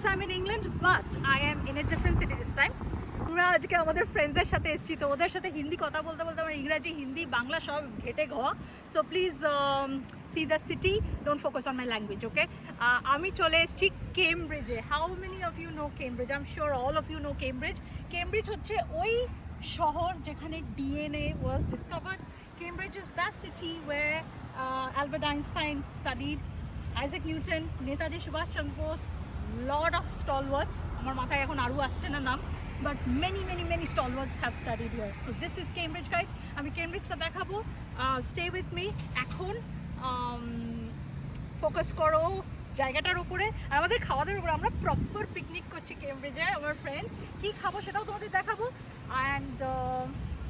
course, I'm in England, but I am in a different city this time. আমরা আজকে আমাদের ফ্রেন্ডসের সাথে এসেছি তো ওদের সাথে হিন্দি কথা বলতে বলতে আমার ইংরাজি হিন্দি বাংলা সব ঘেটে ঘোয়া so please see the city don't focus on my language okay আমি চলে এসেছি কেমব্রিজে how many of you know Cambridge I am sure all of you know Cambridge Cambridge হচ্ছে ওই শহর যেখানে DNA was discovered Cambridge is that city where Albert Einstein studied Isaac Newton Netaji Subhash Chandra Bose lot of stalwarts আমার মাথায় এখন আরও আসছে না নাম but many many many stalwarts have studied here so this is Cambridge guys আমি কেমব্রিজটা দেখাবো। স্টে উইথ মি এখন ফোকাস করো জায়গাটার উপরে। আর আমাদের খাওয়া দাওয়ার উপরে আমরা প্রপার পিকনিক করছি কেমব্রিজে আমার ফ্রেন্ড কী খাব সেটাও তোমাদের দেখাবো। And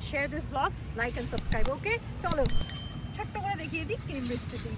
share this blog like and subscribe okay চলো, ছোট্ট করে দেখিয়ে দিই কেমব্রিজ সিটি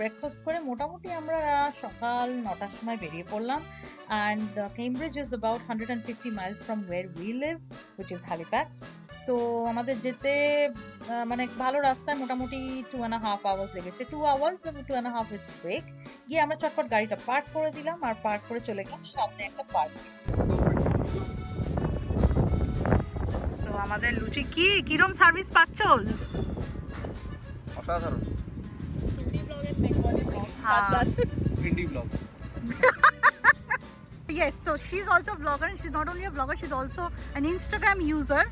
ব্রেকফাস্ট করে মোটামুটি আমরা সকাল নটার সময় বেরিয়ে পড়লাম। And Cambridge is about hundred and fifty miles from where we live which is Halifax তো আমাদের যেতে মানে ভালো রাস্তায় মোটামুটি টু অ্যান্ড হাফ আওয়ার্স লেগেছে। টু আওয়ার্স এবং two and half with break গিয়ে আমরা চটপট গাড়িটা পার্ক করে দিলাম আর পার্ক করে চলে গেলাম সামনে একটা পার্ক আমাদের লুচি কি? কিরম সার্ভিস পাচ্ছ? অসাধারণ। Hindi vlog. yes, so she's also a vlogger and she's not only a vlogger, she's also an Instagram user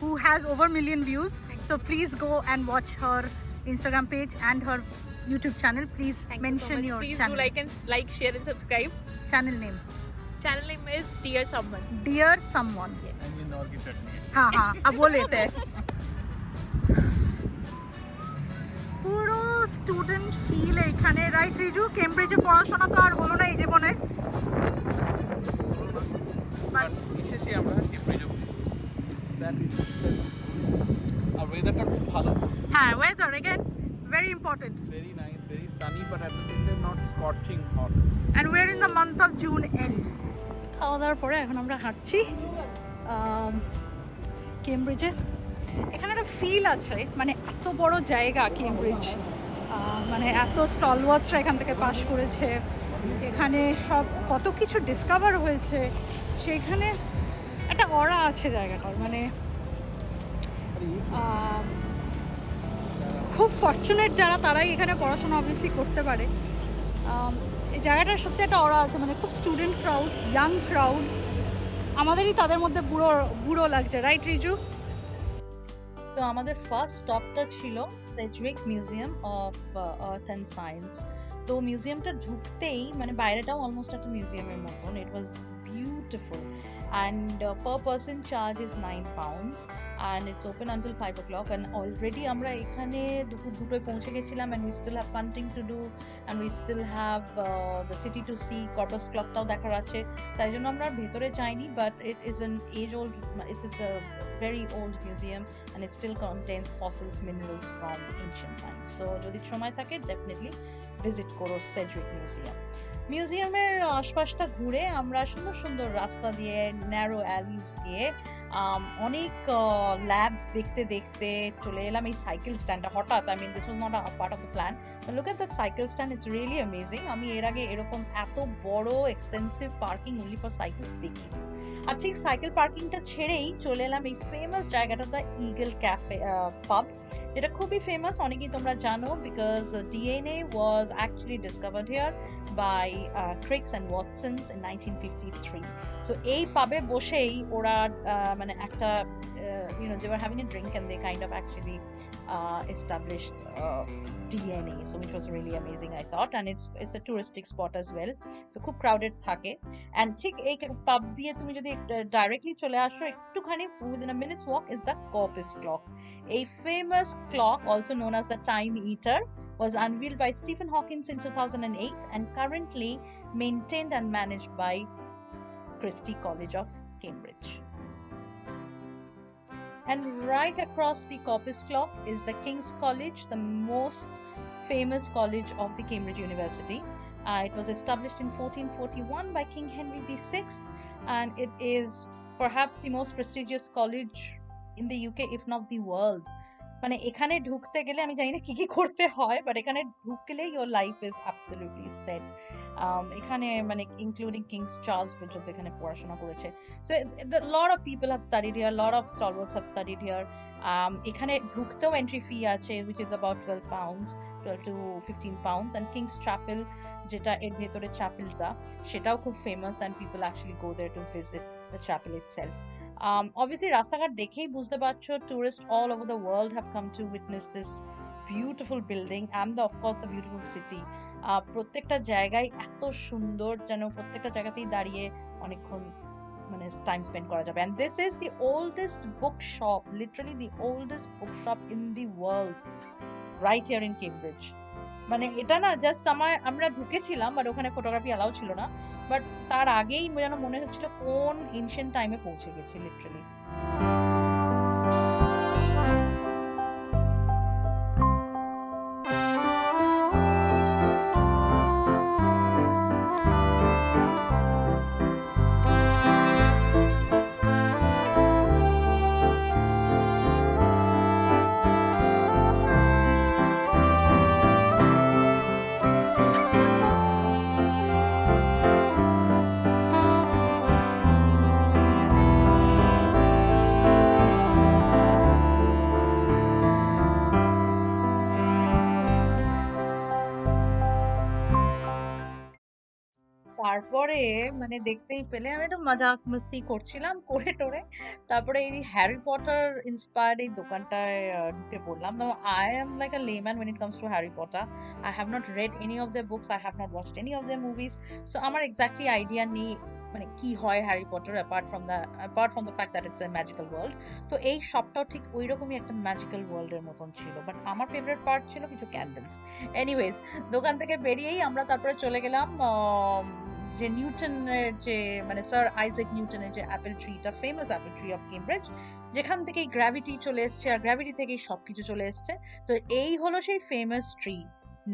who has over a million views. So please go and watch her Instagram page and her YouTube channel. Please Thank mention you so your please channel. Please do like and like, share and subscribe. Channel name. Channel name is Dear Someone. Dear Someone. Yes. And we not give that name. हाँ student feel এখানে right Riju? কেমব্রিজে পড়াশোনা তো আর হলো না এই জীবনে। এসেছি আমরা কেমব্রিজে আর ওয়েদারটা খুব ভালো। হ্যাঁ ওয়েদার এগেন জুন এন্ড খাওয়া দাওয়ার পরে এখন আমরা হাঁটছি কেমব্রিজে এখানে একটা ফিল আছে মানে এত বড় জায়গা কেমব্রিজ মানে এত স্টলওয়ার্ডসরা এখান থেকে পাশ করেছে, এখানে সব কত কিছু ডিসকভার হয়েছে সেইখানে একটা অরা আছে জায়গাটার মানে খুব ফর্চুনেট যারা তারাই এখানে পড়াশোনা অবভিয়াসলি করতে পারে। এই জায়গাটার সত্যি একটা অরা আছে মানে খুব স্টুডেন্ট ক্রাউড ইয়াং ক্রাউড আমাদেরই তাদের মধ্যে বুড়ো বুড়ো লাগছে রাইট রিজু সো আমাদের ফার্স্ট স্টপটা ছিল Sedgwick Museum of Earth and Science তো মিউজিয়ামটা ঢুকতেই মানে বাইরেটাও অলমোস্ট একটা মিউজিয়ামের মতন it was beautiful and per person charge is nine pounds and it's open until five o'clock and already আমরা এখানে দুপুর দুটোয় পৌঁছে গেছিলাম and we still have punting to do and we still have the city to see Corpus ক্লকটাও দেখার আছে। তাই জন্য আমরা ভেতরে যাইনি but it is an age old it's it's a very old museum and it still contains fossils, minerals from ancient times. So, যদি সময় থাকে ডেফিনেটলি ভিজিট করো সেজুইক মিউজিয়াম মিউজিয়ামের আশপাশটা ঘুরে আমরা সুন্দর সুন্দর রাস্তা দিয়ে ন্যারো অ্যালিস দিয়ে অনেক ল্যাবস দেখতে দেখতে চলে এলাম এই সাইকেল স্ট্যান্ডটা হঠাৎ I mean this was not a part of the plan look at that cycle stand it's really amazing আমি এর আগে এরকম এত বড় extensive parking only for cycles দেখি আর ঠিক সাইকেল পার্কিংটা ছেড়েই চলে এলাম এই ফেমাস জায়গাটা দ্য ইগল ক্যাফে পাব যেটা খুবই ফেমাস অনেকেই তোমরা জানো because DNA was actually discovered here by Cricks and Watsons in nineteen fifty three so এই পাবে বসেই ওরা আহ, মানে একটা you know they are having a drink and they kind of actually established uh, DNA so which was really amazing I thought and it's it's a touristic spot as well তো খুব crowded থাকে and ঠিক এই পাব দিয়ে তুমি যদি directly চলে আসো একটুখানি within a minutes walk is the corpus clock এই famous clock also known as the time eater was unveiled by Stephen Hawkins in 2008 and currently maintained and managed by Christie College of Cambridge. and right across the Corpus Clock is the King's College, the most famous college of the Cambridge University. Uh, it was established in 1441 by King Henry VI, and it is perhaps the most prestigious college in the UK, if not the world. মানে এখানে ঢুকতে গেলে আমি জানি না কি কি করতে হয় বাট এখানে ঢুকলে your life is absolutely set এখানে মানে ইনক্লুডিং কিংস চার্লস পর্যন্ত এখানে পড়াশোনা করেছে। So lot of people have studied here lot of stalwarts have studied here এখানে ঢুকতেও এন্ট্রি ফি আছে which is about twelve pounds twelve to fifteen pounds and King's Chapel যেটা এর ভেতরে চ্যাপেলটা সেটাও খুব famous and people actually go there to visit the chapel itself um, obviously রাস্তাঘাট দেখেই বুঝতে পারছ over the world have come to witness this beautiful building and the, of course the beautiful city আহ, প্রত্যেকটা জায়গায় এত সুন্দর যেন প্রত্যেকটা জায়গাতেই দাঁড়িয়ে অনেকক্ষণ মানে টাইম স্পেন্ড করা যাবে and this is the oldest bookshop literally the oldest bookshop in the world right here in Cambridge মানে এটা না জাস্ট আমার আমরা ঢুকেছিলাম বাট ওখানে ফটোগ্রাফি অ্যালাউ ছিল না বাট তার আগেই যেন মনে হচ্ছিল কোন এনশিয়েন্ট টাইমে পৌঁছে গেছে লিটারালি তারপরে মানে দেখতেই পেলে, আমি একটু মজাক মস্তি করছিলাম, করে টোরে। তারপরে এই হ্যারি পটার ইন্সপায়ার্ড এই দোকানটায় ঢুকে পড়লাম। I am like a layman when it comes to Harry Potter. I have not read any of their books i have not watched any of their movies so আমার exactly idea নেই মানে কি হয় Harry Potter apart from the apart from the fact that it's a magical world তো এই শপটাও ঠিক ওই রকমই একটা ম্যাজিক্যাল ওয়ার্ল্ডের মতন ছিল। বাট আমার ফেভারিট পার্ট ছিল কিছু ক্যান্ডেলস এনিওয়েজ দোকান থেকে বেরিয়েই আমরা তারপরে চলে গেলাম যে নিউটনের যে মানে স্যার আইজাক নিউটনের যে apple ট্রিটা famous apple tree of Cambridge যেখান থেকেই গ্র্যাভিটি চলে এসছে। আর গ্র্যাভিটি থেকেই সবকিছু চলে এসছে। তো এই হলো সেই famous tree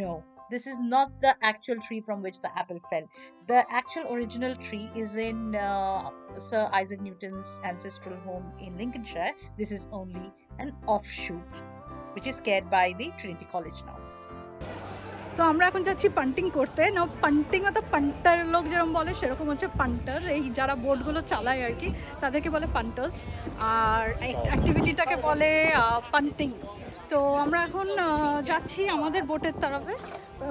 no this is not the actual tree from which the apple fell. The actual original tree is in uh, Sir Isaac Newton's ancestral home in Lincolnshire. This is only an offshoot, which is cared by the Trinity College now. তো আমরা এখন যাচ্ছি পান্টিং করতে না পান্টিং অত পান্টার লোক যেরকম বলে সেরকম হচ্ছে পান্টার এই যারা বোটগুলো চালায় আর কি তাদেরকে বলে পান্টার্স আর অ্যাক্টিভিটিটাকে বলে পান্টিং তো আমরা এখন যাচ্ছি আমাদের বোটের তরফে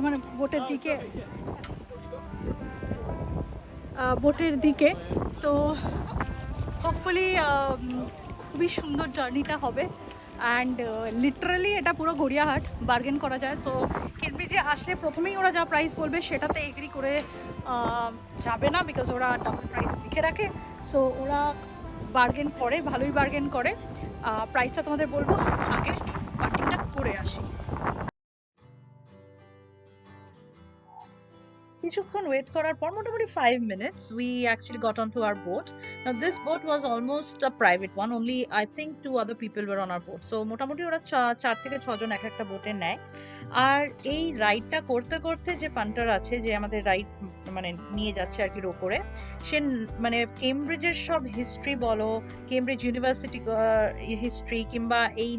মানে বোটের দিকে বোটের দিকে। তো হোপফুলি খুবই সুন্দর জার্নিটা হবে। অ্যান্ড লিটারালি এটা পুরো গড়িয়াহাট বার্গেন করা যায়। সো কেমব্রিজে আসলে প্রথমেই ওরা যা প্রাইস বলবে, সেটাতে এগ্রি করে যাবে না বিকজ ওরা ডাবল প্রাইস লিখে রাখে। সো ওরা বার্গেন করে, ভালোই বার্গেন করে। প্রাইসটা তোমাদের বলব, আগে পার্টিংটা করে আসি। কিছুক্ষণ ওয়েট করার পর মোটামুটি five minutes we actually got on to our boat this boat was almost a private one only I think two other people were on our boat so মোটামুটি ওরা চার থেকে ছজন এক একটা বোটে নেয়। আর এই রাইডটা করতে করতে যে পান্টার আছে, যে আমাদের রাইড মানে নিয়ে যাচ্ছে আর কি করে সে মানে কেমব্রিজের সব হিস্ট্রি বলো কেমব্রিজ ইউনিভার্সিটি হিস্ট্রি কিংবা এই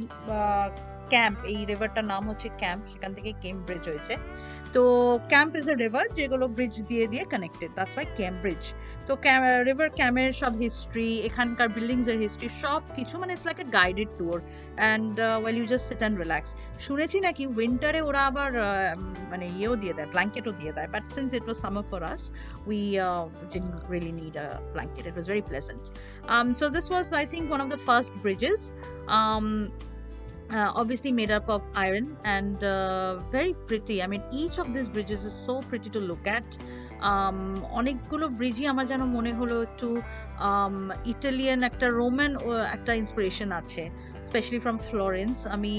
ক্যাম্প এই রিভারটার নাম হচ্ছে ক্যাম্প সেখান থেকে কেমব্রিজ হয়েছে। তো ক্যাম্প ইজ এ রিভার যেগুলো ব্রিজ দিয়ে দিয়ে কানেক্টেড দ্যাটস ওয়াই ক্যামব্রিজ তো রিভার ক্যামের সব হিস্ট্রি এখানকার বিল্ডিংস এর হিস্ট্রি সব কিছু মানে it's like a guided tour and well you just sit and relax শুনেছি নাকি উইন্টারে ওরা আবার মানে ইয়েও দিয়ে দেয় ব্ল্যাঙ্কেটও দিয়ে দেয়। But since it was summer for us we didn't really need a blanket it was very pleasant um, so this I think of the first bridges um, uh, obviously made up of iron and uh, very pretty. I mean each of these bridges is so pretty to look at. Um, অনেকগুলো ব্রিজই আমার যেন মনে হলো একটু Italian একটা Roman একটা inspiration আছে স্পেশালি ফ্রম ফ্লোরেন্স আমি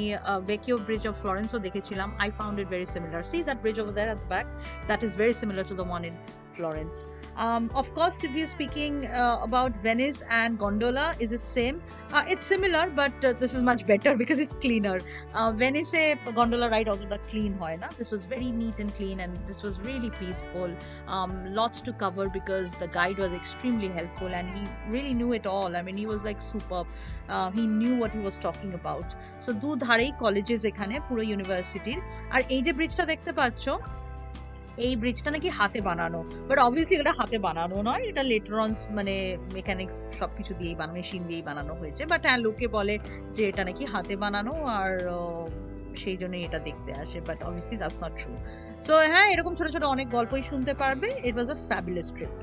বেকিও ব্রিজ অফ ফ্লোরেন্সও দেখেছিলাম. I found it very similar see that bridge over there at back that is very similar to the one in Florence. Um, of course, if you're speaking uh, about Venice and gondola, is it same? Uh, it's similar, but uh, this is much better because it's cleaner. Uh, Venice A gondola ride অতটা clean হয় না. This was very neat and clean, and this was really peaceful. Um, lots to cover because the guide was extremely helpful, and he really knew it all. I mean, he was like superb. Uh, he knew what he was talking about. So দু ধারেই colleges এখানে পুরো ইউনিভার্সিটির আর এই যে ব্রিজটা দেখতে পাচ্ছ এই ব্রিজটা নাকি হাতে বানানো। বাট অবভিয়াসলি এটা হাতে বানানো নয়, এটা লেটরন্স মানে মেকানিক্স সব কিছু দিয়েই বানানো মেশিন দিয়েই বানানো হয়েছে। বাট হ্যাঁ লোকে বলে যে এটা নাকি হাতে বানানো আর সেই জন্যই এটা দেখতে আসে but obviously that's not true so হ্যাঁ এরকম ছোট ছোট অনেক গল্পই শুনতে পারবে। ইট ওয়াজ আ ফ্যাবুলাস ট্রিপ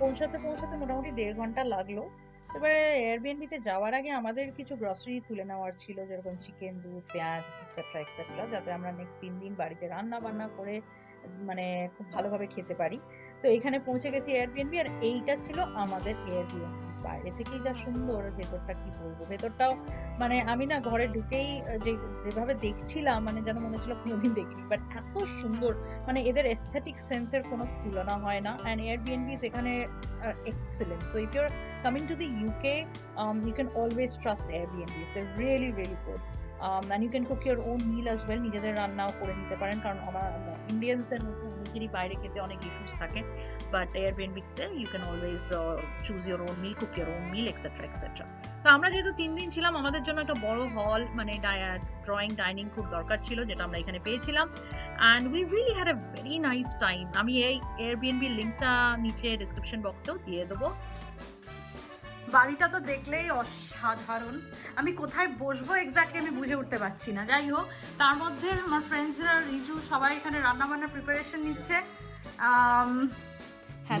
পৌঁছাতে পৌঁছাতে মোটামুটি দেড় ঘণ্টা লাগল। এবারে এয়ারবিএনবিতে যাওয়ার আগে আমাদের কিছু গ্রসারি তুলে নেওয়ার ছিল, যেরকম চিকেন দুধ, পেঁয়াজ এক্সেট্রা এক্সেট্রা যাতে আমরা নেক্সট তিন দিন বাড়িতে রান্না বান্না করে মানে খুব ভালোভাবে খেতে পারি। তো এখানে পৌঁছে গেছি এয়ারবিএনবি আর এইটা ছিল আমাদের এয়ারবিএনবি বাইরে থেকেই যা সুন্দর ভেতরটা কি বলব ভেতরটাও মানে আমি না ঘরে ঢুকেই যে যেভাবে দেখছিলাম মানে যেন মনে হচ্ছিল কোনোদিন দেখিনি বাট এত সুন্দর মানে এদের এস্থেটিক সেন্সের কোনো তুলনা হয় না and are excellent. So if you're coming to the UK, um, you can always trust Airbnbs. They're really, really good. Um, and you can cook your own meal as নিজেদের রান্নাও করে নিতে পারেন কারণ আমার ইন্ডিয়ানসদের মতো অনেকেরই বাইরে খেতে অনেক ইস্যুস থাকে but এয়ারবিএনবিতে you can always choose your own meal cook your own meal etcetera etcetera তো আমরা যেহেতু তিন দিন ছিলাম, আমাদের জন্য একটা বড় হল মানে ড্রয়িং ডাইনিং খুব দরকার ছিল, যেটা আমরা এখানে পেয়েছিলাম and we really had a very nice time আমি এই এয়ারবিএনবি লিঙ্কটা নিচে ডিসক্রিপশন বক্সেও দিয়ে দেবো। বাড়িটা তো দেখলেই অসাধারণ। আমি কোথায় বসবো এক্স্যাক্টলি আমি বুঝে উঠতে পারছি না। যাই হোক তার মধ্যে আমার ফ্রেন্ডসরা রিজু সবাই এখানে রান্নাবান্নার প্রিপারেশন নিচ্ছে। হ্যাঁ, হ্যাঁ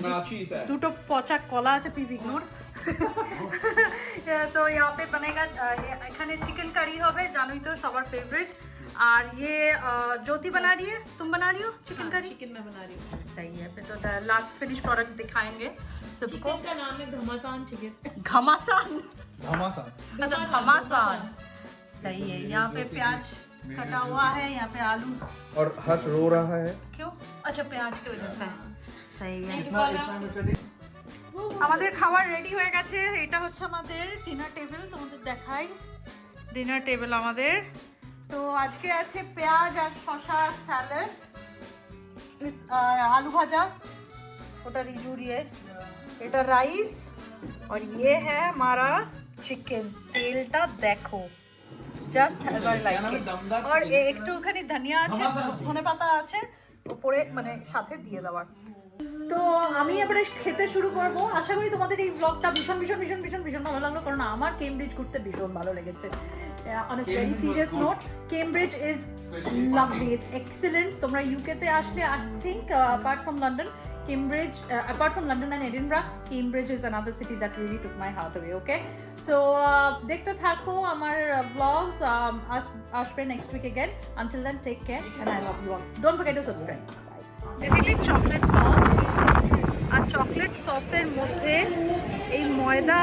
দুটো পচা কলা আছে প্লিজ ইগনোর তো ইয়া পে বানেগা এখানে চিকেন কারি হবে জানোই তো সবার ফেভারিট আর ये अ, ज्योति बना रही है तुम बना रही हो चिकन करी चिकन मैं बना रही हूँ सही है फिर तो लास्ट फिनिश प्रोडक्ट दिखाएंगे सबको चिकन का नाम है घमासान चिकन घमासान घमासान अच्छा घमासान सही है यहाँ पे प्याज कटा हुआ है यहाँ पे आलू और हर्ष रो रहा है क्यों अच्छा प्याज की वजह से सही है नहीं, আমাদের খাবার রেডি হয়ে গেছে এটা হচ্ছে আমাদের ডিনার টেবিল তোমাদের দেখাই ডিনার টেবিল আমাদের তো আজকে আছে পেঁয়াজ আর শশা আর স্যালাড। আলু ভাজা ওটা রিজুড়িয়ে এটা রাইস আর ইয়ে হ্যাঁ মারা চিকেন। তেলটা দেখো জাস্ট অ্যাজ আই লাইক আর একটুখানি ধনিয়া আছে ধনে পাতা আছে ওপরে মানে সাথে দিয়ে দেওয়ার তো আমি এবারে খেতে শুরু করব আশা করি তোমাদের এই ব্লগটা ভীষণ ভীষণ ভীষণ ভীষণ ভীষণ ভালো লাগল কারণ আমার কেমব্রিজ ঘুরতে ভীষণ ভালো লেগেছে on a very serious note Cambridge is lovely it's excellent তোমরা ইউকেতে আসলে I think apart from London Cambridge, uh, apart from London and Edinburgh, Cambridge is another city that really took my heart away. Okay, so uh, দেখতে থাকো আমার blogs আসবে next week again. Until then, take care and I love you all. Don't forget to subscribe. Chocolate sauce R chocolate সসের মধ্যে এই ময়দা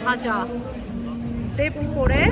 ভাজা dep করে